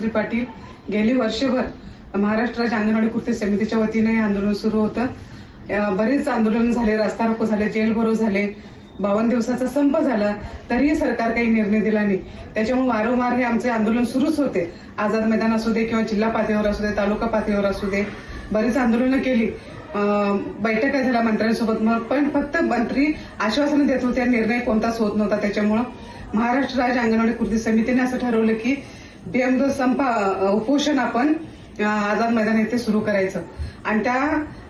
श्री पाटील गेली वर्षभर महाराष्ट्र राज्य अंगणवाडी कृती समितीच्या वतीने हे आंदोलन सुरू होतं. बरेच आंदोलन झाले रस्ता रोको झाले जेल भरो झाले बावन्न दिवसाचा संप झाला तरीही सरकार काही निर्णय दिला नाही. त्याच्यामुळे वारंवार हे आमचे आंदोलन सुरूच होते. आझाद मैदान असू दे किंवा जिल्हा पातळीवर असू दे तालुका पातळीवर असू दे बरीच आंदोलनं केली. बैठका झाल्या मंत्र्यांसोबत मग पण फक्त मंत्री आश्वासनं देत होते निर्णय कोणताच होत नव्हता त्याच्यामुळं. महाराष्ट्र राज्य अंगणवाडी कृती समितीने असं ठरवलं की बेअमदत संप उपोषण आपण आझाद मैदान येथे सुरू करायचं. आणि त्या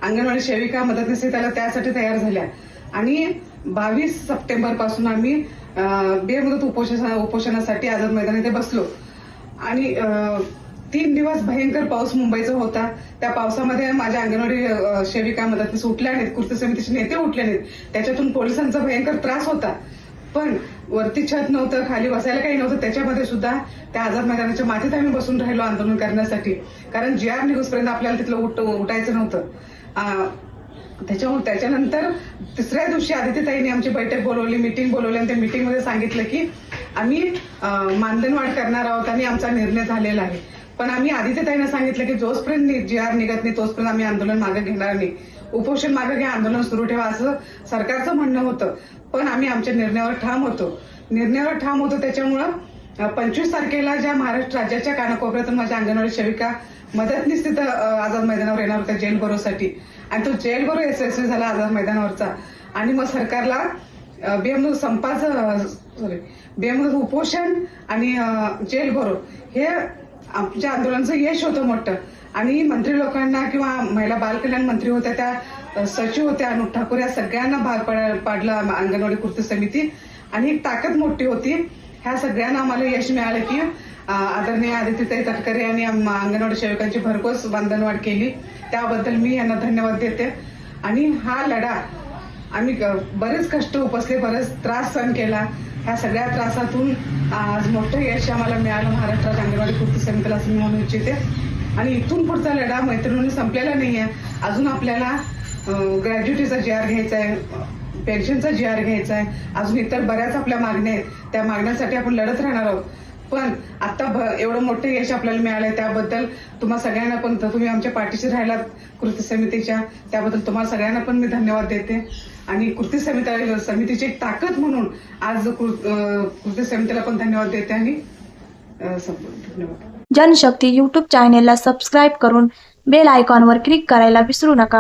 अंगणवाडी सेविका मदतनीस त्याला त्यासाठी तयार झाल्या. आणि बावीस सप्टेंबरपासून आम्ही बेमुदत उपोषण उपोषणासाठी आझाद मैदान येथे बसलो. आणि तीन दिवस भयंकर पाऊस मुंबईचा होता. त्या पावसामध्ये माझ्या अंगणवाडी सेविका मदतनीस उठल्या नाहीत. कृती समितीचे नेते उठले नाहीत. त्याच्यातून पोलिसांचा भयंकर त्रास होता. पण वरती छत नव्हतं खाली बसायला काही नव्हतं. त्याच्यामध्ये सुद्धा त्या आझाद मैदानाच्या मातीत आम्ही बसून राहिलो आंदोलन करण्यासाठी. कारण जे आर पर्यंत आपल्याला तिथलं उठ उठायचं नव्हतं. त्याच्यामुळे त्याच्यानंतर तिसऱ्या दिवशी आदित्यताईंनी आमची बैठक बोलवली मिटिंग बोलवली आणि त्या मिटिंगमध्ये सांगितलं की आम्ही मानधनवाढ करणार आहोत आणि आमचा निर्णय झालेला आहे. पण आम्ही आदित्यताईनं सांगितलं की जोपर्यंत जी आर निघत नाही तोचपर्यंत आम्ही आंदोलन मागे घेणार नाही. उपोषण मागे घ्या आंदोलन सुरू ठेवा असं सरकारचं म्हणणं होतं. पण आम्ही आमच्या निर्णयावर ठाम होतो. निर्णयावर ठाम होतो त्याच्यामुळं पंचवीस तारखेला ज्या महाराष्ट्र राज्याच्या कानाकोपऱ्यातून माझ्या अंगणवाडी सेविका मदतनीस तिथं आझाद मैदानावर येणार होत्या जेल भरोसाठी आणि तो जेल भरो यशस्वी झाला आझाद मैदानावरचा. आणि मग सरकारला बेमूद संपाचं सॉरी बेमूद उपोषण आणि जेल भरो हे आमच्या आंदोलनाचं यश होतं मोठं. आणि मंत्री लोकांना किंवा महिला बालकल्याण मंत्री होत्या त्या सचिव होत्या अनुप ठाकूर या सगळ्यांना भाग पाडलं पाडला अंगणवाडी कृती समिती. आणि एक ताकद मोठी होती. ह्या सगळ्यांना आम्हाला यश मिळालं की आदरणीय आदित्यताई तटकरे यांनी अंगणवाडी सेवकांची भरघोस बंधनवाढ केली. त्याबद्दल मी यांना धन्यवाद देते. आणि हा लढा आम्ही बरेच कष्ट उपसले बरेच त्रास सहन केला. ह्या सगळ्या त्रासातून आज मोठं यश आम्हाला मिळालं. महाराष्ट्रात अंगणवाडी कृती समितीला असं मी म्हणू इच्छिते. आणि इथून पुढचा लढा मैत्रिणींनी संपलेला नाही आहे अजून आपल्याला ग्रॅज्युएटीचा जी आर घ्यायचा आहे पेन्शनचा जी आर घ्यायचा आहे अजून इतर बऱ्याच आपल्या मागण्या आहेत. त्या मागण्यासाठी आपण लढत राहणार आहोत. पण आता भ- एवढं मोठं यश आपल्याला मिळालंय त्याबद्दल तुम्हा सगळ्यांना पण तुम्ही आमच्या पाठीशी राहिलात कृती समितीच्या त्याबद्दल तुम्हाला सगळ्यांना पण मी धन्यवाद देते. आणि कृती समिती समितीची एक ताकद म्हणून आज कृती समितीला पण धन्यवाद देते आणि धन्यवाद. जनशक्ती यूट्यूब चॅनेलला सबस्क्राईब करून बेल आयकॉनवर क्लिक करायला विसरू नका.